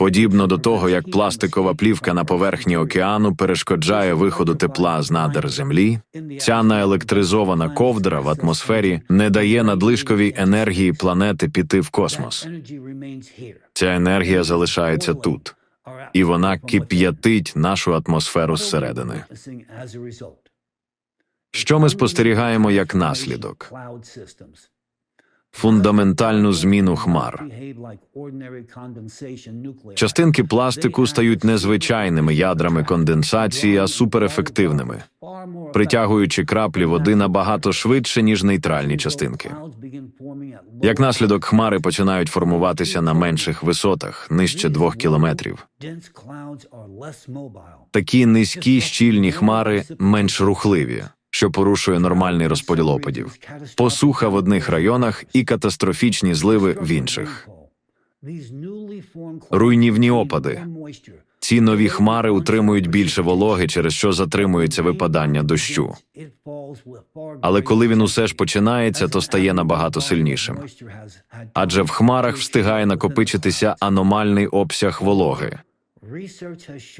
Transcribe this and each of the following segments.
Подібно до того, як пластикова плівка на поверхні океану перешкоджає виходу тепла з надр землі, ця наелектризована ковдра в атмосфері не дає надлишковій енергії планети піти в космос. Ця енергія залишається тут, і вона кип'ятить нашу атмосферу зсередини. Що ми спостерігаємо як наслідок? Фундаментальну зміну хмар. Частинки пластику стають незвичайними ядрами конденсації, а суперефективними, притягуючи краплі води набагато швидше, ніж нейтральні частинки. Як наслідок, хмари починають формуватися на менших висотах, нижче двох кілометрів. Такі низькі щільні хмари менш рухливі, що порушує нормальний розподіл опадів, посуха в одних районах і катастрофічні зливи в інших. Руйнівні опади. Ці нові хмари утримують більше вологи, через що затримується випадання дощу. Але коли він усе ж починається, то стає набагато сильнішим. Адже в хмарах встигає накопичитися аномальний обсяг вологи.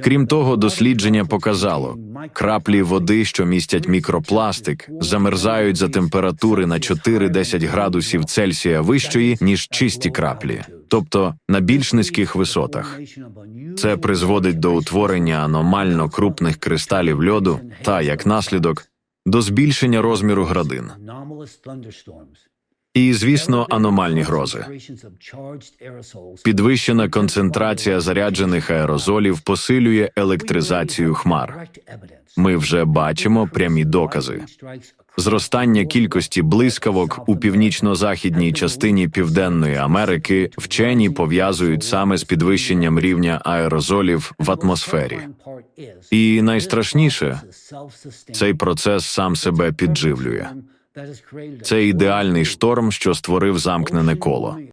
Крім того, дослідження показало, краплі води, що містять мікропластик, замерзають за температури на 4-10 градусів Цельсія вищої, ніж чисті краплі, тобто на більш низьких висотах. Це призводить до утворення аномально крупних кристалів льоду та, як наслідок, до збільшення розміру градин. І, звісно, аномальні грози. Підвищена концентрація заряджених аерозолів посилює електризацію хмар. Ми вже бачимо прямі докази. Зростання кількості блискавок у північно-західній частині Південної Америки вчені пов'язують саме з підвищенням рівня аерозолів в атмосфері. І найстрашніше цей процес сам себе підживлює. Це ідеальний шторм, що створив замкнене коло.